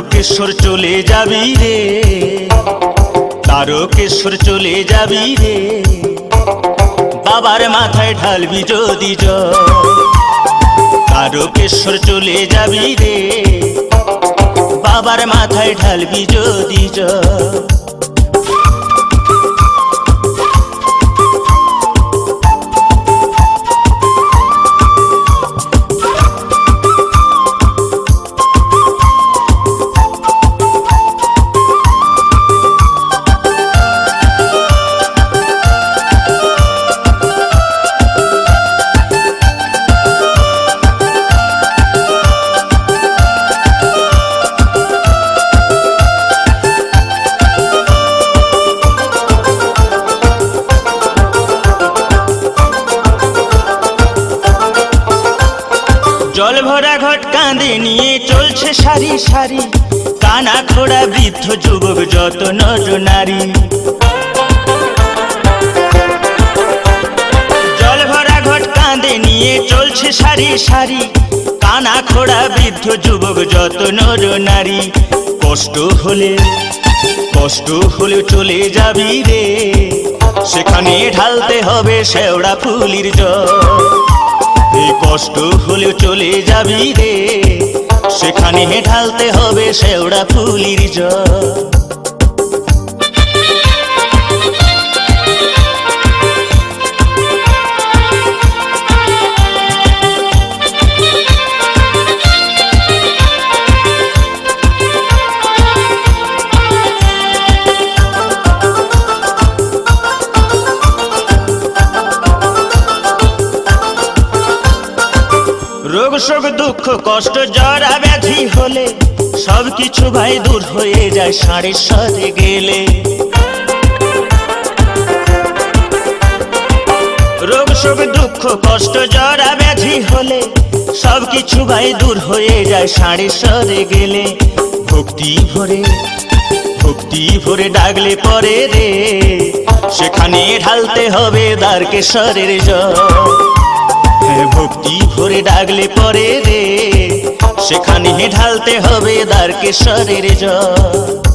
তারকেশ্বর চলে যাবি রে। তারকেশ্বর চলে যাবি রে। বাবার মাথায় ঢালবি যদি তারকেশ্বর চলে যাবি রে। বাবার মাথায় ঢালবি যদি জল ভরা ঘট কাঁদে নিয়ে চলছে সারি সারি। কানা খোড়া বৃদ্ধ যুবক যত নর নারী। জল ভরা ঘট কাঁদে নিয়ে চলছে সারি সারি। কানা খোড়া বৃদ্ধ যুবক যত নর নারী। কষ্ট হলে কষ্ট হলে চলে যাবি রে। সেখানে ঢালতে হবে শেওড়া ফুলির জল। কষ্ট হলেও চলে যাবি রে। সেখানে ঢালতে হবে শেওড়া ফুলির জল। শোক দুঃখ কষ্ট জরা ব্যাধি হলে সব কিছু ভাই দূর হয়ে যায় সাড়ে সাথে গেলে। রোগ শোক দুঃখ কষ্ট জরা ব্যাধি হলে সব কিছু ভাই দূর হয়ে যায় সাড়ে সরে গেলে। ভক্তি ভরে ভক্তি ভরে ডাকলে পরে রে সেখানে ঢালতে হবে দ্বারকেশ্বরের জল। ভক্তি ভরে ডাকলে পরে রে। সেখানে ঢালতে হবে দ্বারকেশ্বরের জল।